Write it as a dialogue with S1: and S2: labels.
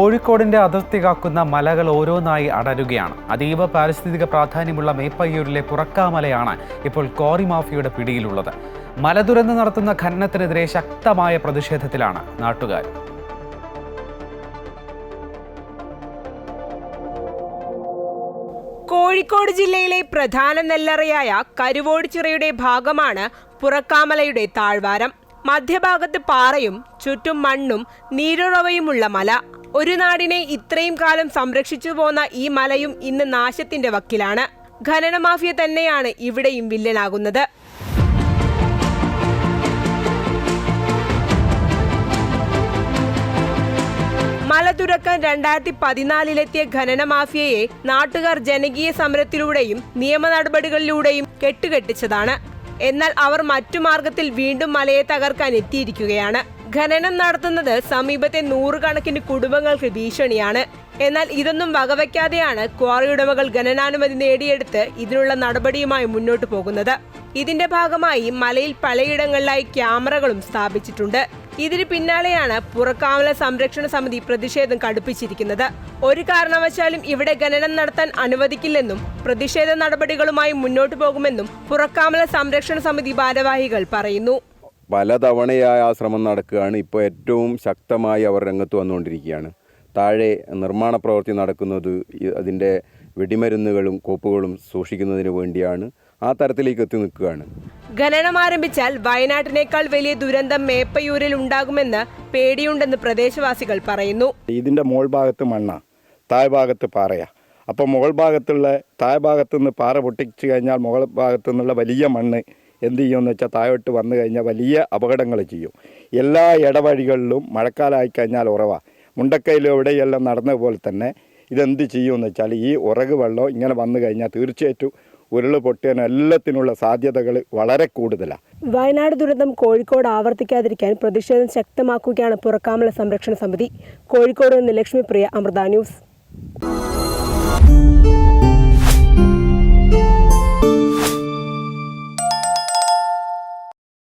S1: കോഴിക്കോടിന്റെ അതിർത്തി കാക്കുന്ന മലകൾ ഓരോന്നായി അടരുകയാണ്. അതീവ പാരിസ്ഥിതിക പ്രാധാന്യമുള്ള മേപ്പയ്യൂരിലെ പുറക്കാമലയാണ് ഇപ്പോൾ കോറി മാഫിയയുടെ പിടിയിലുള്ളത്. മലതുരന്ന് നടത്തുന്ന ഖനനത്തിനെതിരെ ശക്തമായ പ്രതിഷേധത്തിലാണ് നാട്ടുകാർ.
S2: കോഴിക്കോട് ജില്ലയിലെ പ്രധാന നെല്ലറയായ കരുവോടിച്ചിറയുടെ ഭാഗമാണ് പുറക്കാമലയുടെ താഴ്വാരം. മധ്യഭാഗത്ത് പാറയും ചുറ്റും മണ്ണും നീരുറവയുമുള്ള മല. ഒരു നാടിനെ ഇത്രയും കാലം സംരക്ഷിച്ചു പോന്ന ഈ മലയും ഇന്ന് നാശത്തിന്റെ വക്കിലാണ്. ഖനന മാഫിയ തന്നെയാണ് ഇവിടെയും വില്ലനാകുന്നത്. മല തുറക്കാൻ രണ്ടായിരത്തി പതിനാലിലെത്തിയ ഖനന മാഫിയയെ നാട്ടുകാർ ജനകീയ സമരത്തിലൂടെയും നിയമ നടപടികളിലൂടെയും കെട്ടുകെട്ടിച്ചതാണ്. എന്നാൽ അവർ മറ്റു മാർഗത്തിൽ വീണ്ടും മലയെ തകർക്കാൻ എത്തിയിരിക്കുകയാണ്. ഖനനം നടത്തുന്നത് സമീപത്തെ നൂറുകണക്കിന് കുടുംബങ്ങൾക്ക് ഭീഷണിയാണ്. എന്നാൽ ഇതൊന്നും വകവയ്ക്കാതെയാണ് ക്വാറി ഉടമകൾ ഖനനാനുമതി നേടിയെടുത്ത് ഇതിനുള്ള നടപടിയുമായി മുന്നോട്ടു പോകുന്നത്. ഇതിന്റെ ഭാഗമായി മലയിൽ പലയിടങ്ങളിലായി ക്യാമറകളും സ്ഥാപിച്ചിട്ടുണ്ട്. ഇതിന് പിന്നാലെയാണ് പുറക്കാമല സംരക്ഷണ സമിതി പ്രതിഷേധം കടുപ്പിച്ചിരിക്കുന്നത്. ഒരു കാരണവശാലും ഇവിടെ ഖനനം നടത്താൻ അനുവദിക്കില്ലെന്നും പ്രതിഷേധ നടപടികളുമായി മുന്നോട്ടു പോകുമെന്നും പുറക്കാമല സംരക്ഷണ സമിതി ഭാരവാഹികൾ പറയുന്നു.
S3: പലതവണയായി ആ ശ്രമം നടക്കുകയാണ്. ഇപ്പോൾ ഏറ്റവും ശക്തമായി അവർ രംഗത്ത് വന്നുകൊണ്ടിരിക്കുകയാണ്. താഴെ നിർമ്മാണ പ്രവൃത്തി നടക്കുന്നത് അതിന്റെ വെടിമരുന്നുകളും കോപ്പുകളും സൂക്ഷിക്കുന്നതിന് വേണ്ടിയാണ് ആ തരത്തിലേക്ക് എത്തി നിൽക്കുകയാണ്.
S2: ഖനനം ആരംഭിച്ചാൽ വയനാട്ടിനേക്കാൾ വലിയ ദുരന്തം മേപ്പയൂരിൽ ഉണ്ടാകുമെന്ന് പേടിയുണ്ടെന്ന് പ്രദേശവാസികൾ പറയുന്നു.
S4: ഇതിന്റെ മോൾ ഭാഗത്ത് മണ്ണാണ് താഴ്ഭാഗത്ത് പാറയാ. അപ്പോൾ മുകൾ ഭാഗത്തുള്ള താഴ് ഭാഗത്തുനിന്ന് പാറ പൊട്ടിച്ചു കഴിഞ്ഞാൽ മുകൾ ഭാഗത്തു നിന്നുള്ള വലിയ മണ്ണ് എന്ത് ചെയ്യുമെന്ന് വെച്ചാൽ താഴോട്ട് വന്നു കഴിഞ്ഞാൽ വലിയ അപകടങ്ങൾ ചെയ്യും. എല്ലാ ഇടവഴികളിലും മഴക്കാലമായി കഴിഞ്ഞാൽ ഉറവാ. മുണ്ടക്കയിലും എവിടെയെല്ലാം നടന്ന പോലെ തന്നെ ഇതെന്ത് ചെയ്യുമെന്ന് വെച്ചാൽ ഈ ഉറക് വെള്ളം ഇങ്ങനെ വന്നു കഴിഞ്ഞാൽ തീർച്ചയായിട്ടും ഉരുൾ പൊട്ടിയതിന് എല്ലാത്തിനുള്ള സാധ്യതകൾ വളരെ കൂടുതലാണ്
S2: വയനാട് ദുരന്തം കോഴിക്കോട് ആവർത്തിക്കാതിരിക്കാൻ പ്രതിഷേധം ശക്തമാക്കുകയാണ് പുറക്കാമല സംരക്ഷണ സമിതി. കോഴിക്കോട് നിന്ന് ലക്ഷ്മിപ്രിയ അമൃത ന്യൂസ്.